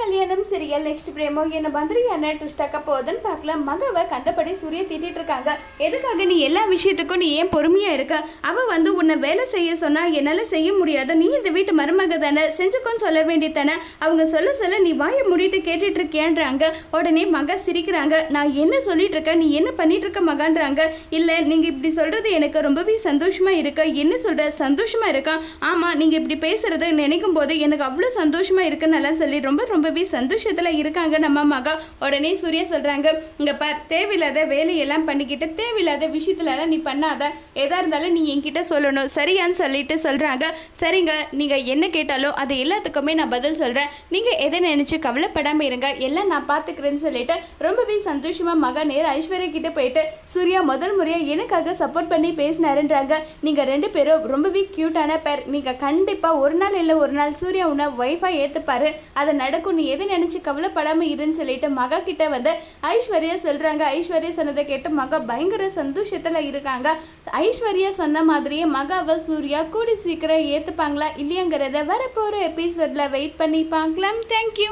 கல்யாணம் serial next பிரேமோ என்ன மாதிரியான ட்விஸ்டாக்க போகுதுன்னு பார்க்கலாம் மகவை கண்டபடி சூரிய திட்டிட்டு இருக்காங்க. எதுக்காக நீ எல்லா விஷயத்துக்கும் நீ ஏன் பொறுமையா இருக்க? அவ வந்து உன்னை வேலை செய்ய சொன்னா என்னால செய்ய முடியாது. நீ இந்த வீட்டு மருமக தானே செஞ்சுக்கோன்னு சொல்ல வேண்டியதானே அவங்க சொல்ல சொல்ல நீ வாயை மூடிட்டு கேட்டுட்டு இருக்கேன்றாங்க உடனே மக சிரிக்கிறாங்க. நான் என்ன சொல்லிட்டு இருக்கேன்? நீ என்ன பண்ணிட்டு இருக்க மகான்றாங்க? இல்ல நீங்க இப்படி சொல்றது எனக்கு ரொம்பவே சந்தோஷமா இருக்கு. என்ன சொல்ற? சந்தோஷமா இருக்கா? ஆமா நீங்க இப்படி பேசுறது நினைக்கும் போது எனக்கு அவ்வளோ சந்தோஷமா இருக்குன்னு எல்லாம் சொல்லி ரொம்ப ரொம்பவே சந்தோஷத்தில் இருக்காங்க. நம்ம மகா உடனே சூர்யா சொல்கிறாங்க இங்கே பார் தேவையில்லாத வேலையெல்லாம் பண்ணிக்கிட்டு தேவையில்லாத விஷயத்துலலாம் நீ பண்ணாத. எதாக இருந்தாலும் நீ என்கிட்ட சொல்லணும். சரியான்னு சொல்லிட்டு சொல்கிறாங்க சரிங்க நீங்கள் என்ன கேட்டாலும் அது எல்லாத்துக்குமே நான் பதில் சொல்கிறேன் நீங்கள் எதை நினச்சி கவலைப்படாமல் இருங்க. எல்லாம் நான் பார்த்துக்கிறேன்னு சொல்லிட்டு ரொம்பவே சந்தோஷமாக மகா நேர் ஐஸ்வர்யா கிட்டே போயிட்டு சூர்யா முதல் முறையாக எனக்காக சப்போர்ட் பண்ணி பேசினாருன்றாங்க. நீங்கள் ரெண்டு பேரும் ரொம்பவே க்யூட்டான பேர் நீங்கள் கண்டிப்பாக ஒரு நாள் இல்லை ஒரு நாள் சூர்யா உன்னை ஒய்ஃபாக ஏற்றுப்பாரு அதை நடக்கும் நீ எதை நினைச்சு கவலைப்படாம இருன்னு சொல்லிட்டு மகா கிட்ட வந்து ஐஸ்வர்யா சொல்றாங்க. ஐஸ்வர்யா சொன்னதை கேட்டு மகா பயங்கர சந்தோஷத்துல இருக்காங்க. ஐஸ்வர்யா சொன்ன மாதிரியே மகாவை சூர்யா கூடி சீக்கிரம் ஏத்துப்பாங்களா இல்லையாங்கிறத வரப்போற எபிசோட்ல வெயிட் பண்ணி பார்க்கலாம் தேங்க்யூ